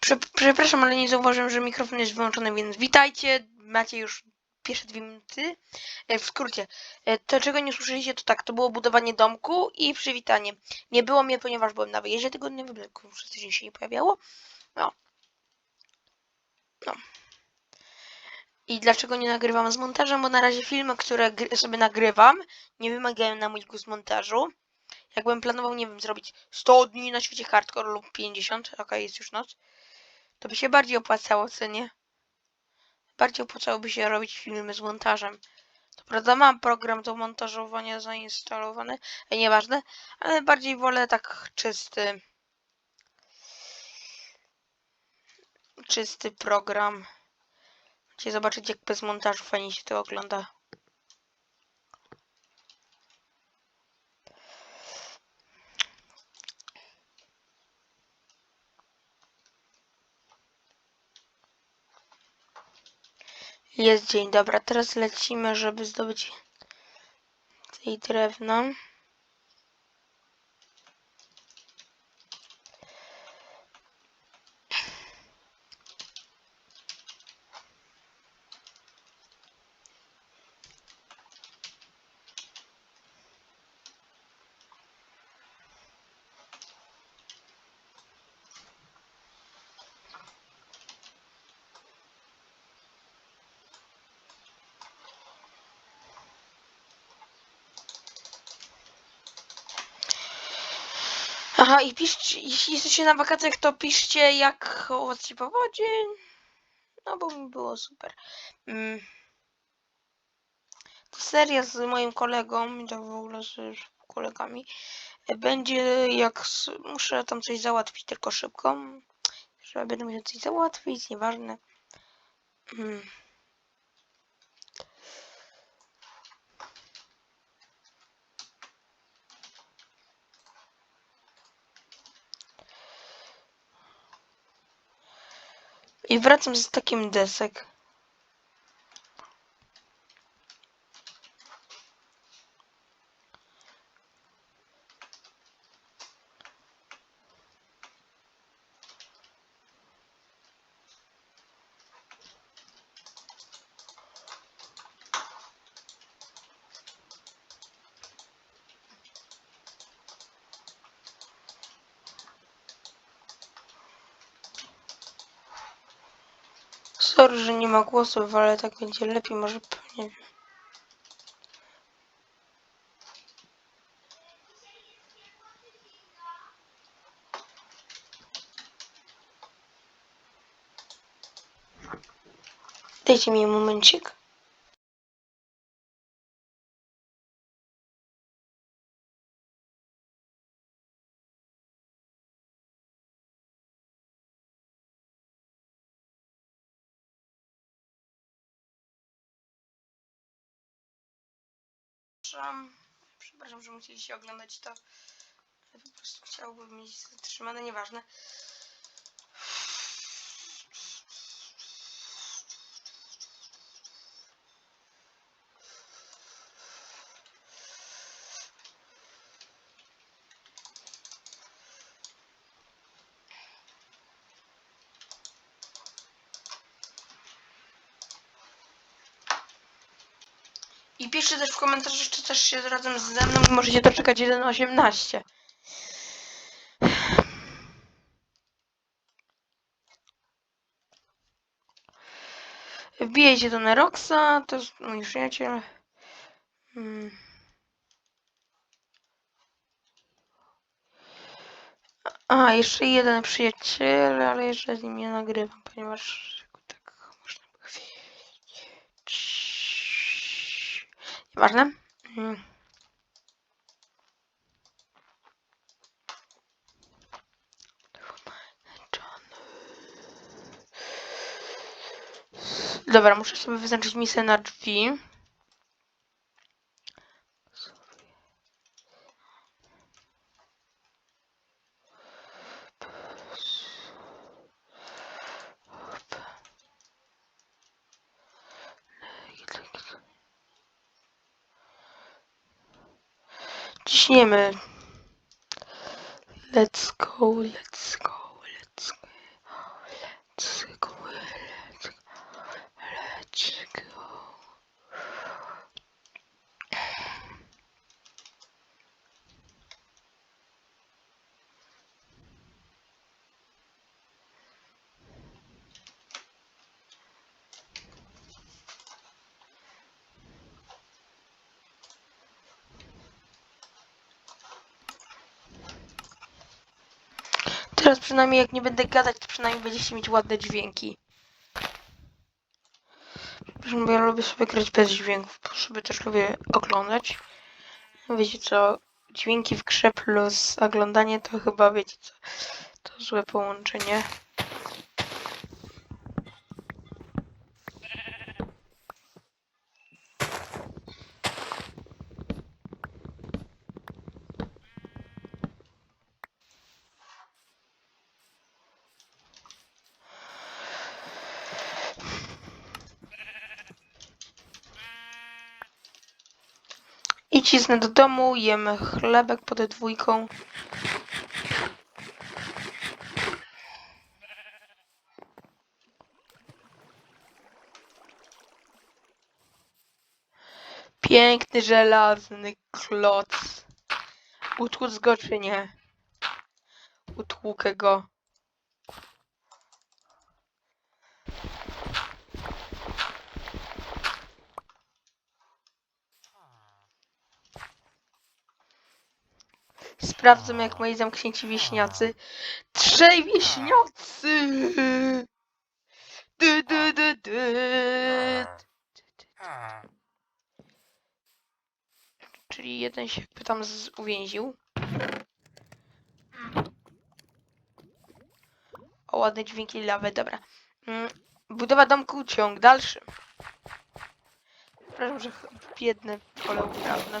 Prze przepraszam, ale nie zauważyłem, że mikrofon jest wyłączony, więc witajcie. Macie już pierwsze dwie minuty. E, W skrócie, e, to czego nie słyszeliście, to tak, to było budowanie domku i przywitanie. Nie było mnie, ponieważ byłem na wyjeździe tygodniowym, tylko przez tydzień się nie pojawiało. No. No. I dlaczego nie nagrywam z montażem? Bo na razie filmy, które sobie nagrywam, nie wymagają na mój gust montażu. Jakbym planował, nie wiem, zrobić 100 dni na świecie hardcore lub 50, okej, jest już noc, to by się bardziej opłacało, co nie? Bardziej opłacałoby się robić filmy z montażem. To prawda, mam program do montażowania zainstalowany, e, nieważne, ale bardziej wolę tak czysty, czysty program. Chcecie zobaczyć, jak bez montażu fajnie się to ogląda. Jest dzień, dobra, teraz lecimy, żeby zdobyć tej drewna. Aha, i piszcie, jeśli jesteście na wakacjach, to piszcie, jak owoc się powodzi. No, bo mi było super. Mm. To seria z moim kolegą, tak w ogóle z kolegami, będzie jak... Muszę tam coś załatwić, tylko szybko. Że będę musiał coś załatwić, nieważne. Mm. I wracam z takim desek. Nie ma głosów, ale tak będzie lepiej, może pewnie. Dajcie mi momencik. Przepraszam, przepraszam, że musieliście oglądać to. Ale po prostu chciałbym mieć zatrzymane, nieważne. Komentarzach, czy też się razem ze mną możecie doczekać 1.18. Wbijajcie to na Roxa, to jest mój przyjaciel. Hmm. A, jeszcze jeden przyjaciel, ale jeszcze z nim nie nagrywam, ponieważ tak można powiedzieć. Nieważne. Mm. Dobra, muszę sobie wyznaczyć misję na drzwi. dostaniemy. Let's go, let's go, let's go, let's go, let's go, let's go. Teraz przynajmniej jak nie będę gadać, to przynajmniej będziecie mieć ładne dźwięki. Bo ja lubię sobie grać bez dźwięków, bo sobie też lubię oglądać. Wiecie co, dźwięki w grze plus oglądanie to chyba wiecie co, to złe połączenie. I do domu, jemy chlebek pod dwójką. Piękny, żelazny kloc. Utłuc go czy nie? Utłukę go. Sprawdzam jak moi zamknięci wieśniacy. Trzej wieśniacy! Du, du, du, du. Czyli jeden się jakby tam z- uwięził. O, ładne dźwięki lawy, dobra. Mm, Budowa domku, ciąg dalszy. Przepraszam, że biedne pole uprawne.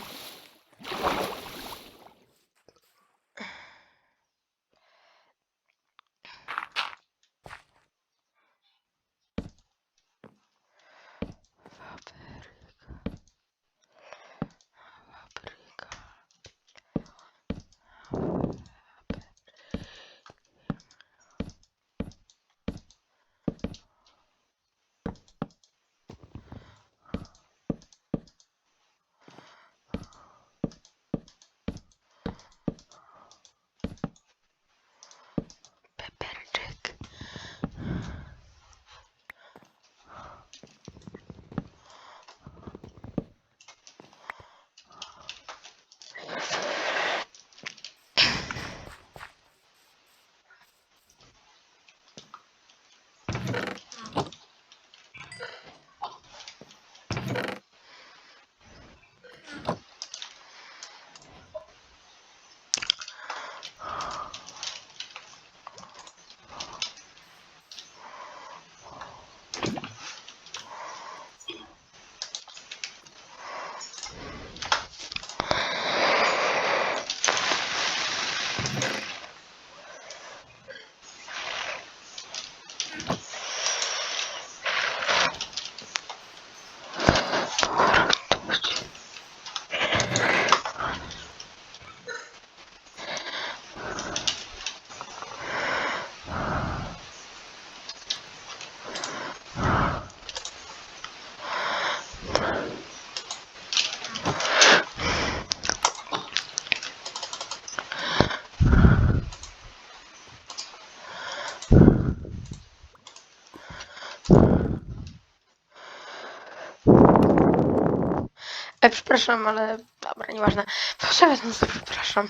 E, przepraszam, ale dobra, nieważne. Proszę was, przepraszam.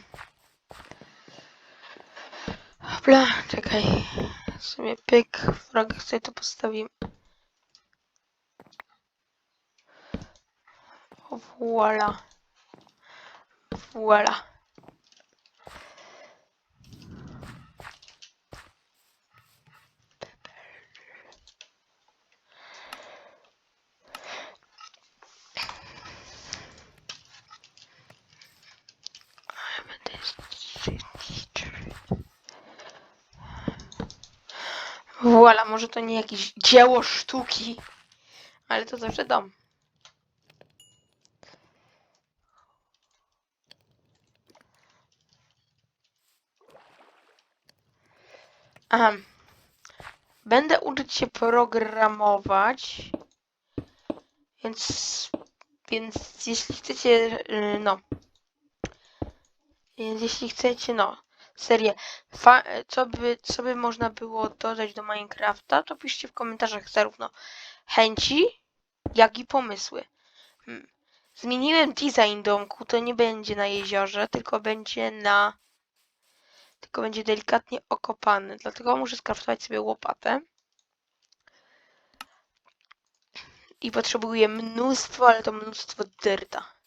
Dobra, czekaj. Sobie pyk, wroga sobie to postawimy. Voila. Voila. Voila, może to nie jakieś dzieło sztuki, ale to zawsze dom. Aha. Będę uczyć się programować, więc, więc jeśli chcecie, y, no, więc jeśli chcecie, no, serię, co by, co by można było dodać do Minecrafta, to piszcie w komentarzach zarówno chęci, jak i pomysły. Hmm. Zmieniłem design domku, to nie będzie na jeziorze, tylko będzie na tylko będzie delikatnie okopany. Dlatego muszę skraftować sobie łopatę. I potrzebuję mnóstwo, ale to mnóstwo dyrta.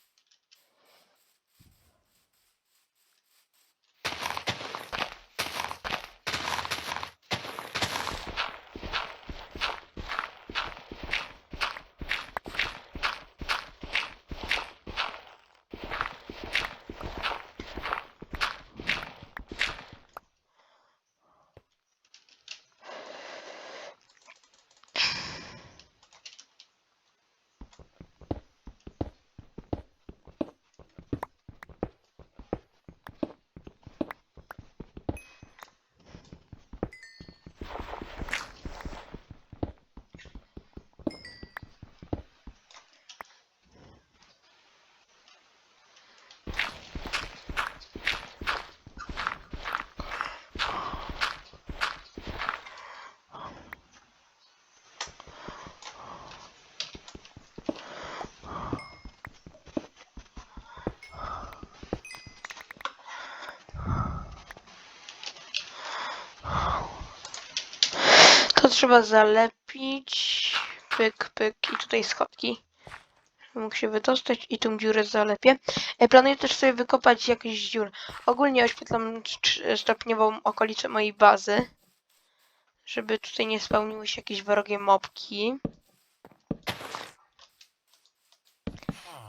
To trzeba zalepić. Pyk, pyk i tutaj schodki. Mógł się wydostać i tą dziurę zalepię. E, Planuję też sobie wykopać jakieś dziury. Ogólnie oświetlam stopniową okolicę mojej bazy. Żeby tutaj nie spełniły się jakieś wrogie mobki.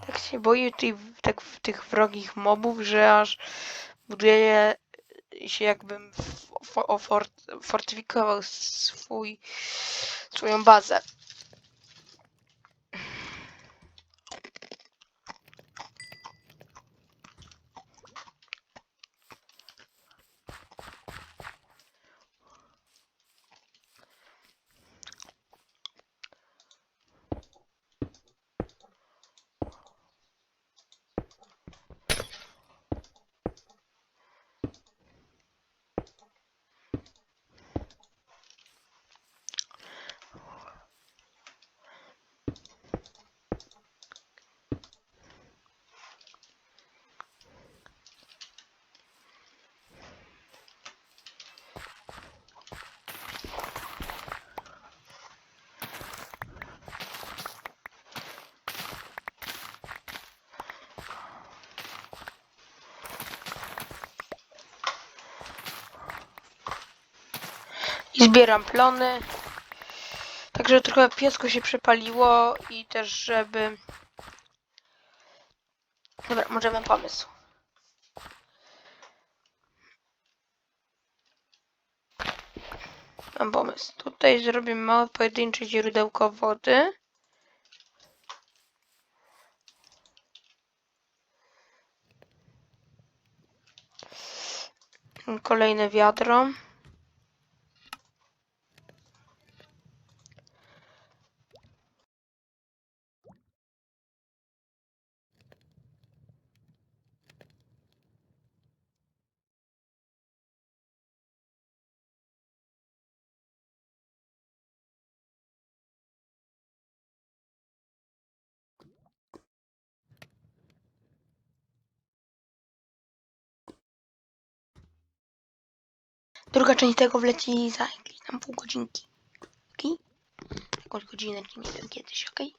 Tak się boję w- tak tych wrogich mobów, że aż buduję się jakbym fortyfikował swój, swoją bazę. I zbieram plony. Także trochę piesko się przepaliło i też żeby... Dobra, może mam pomysł. Mam pomysł. Tutaj zrobię małe pojedyncze źródełko wody. Kolejne wiadro. Druga część tego wleci za jakieś tam pół godzinki. Okej? Jakąś godzinę, nie wiem kiedyś, okej?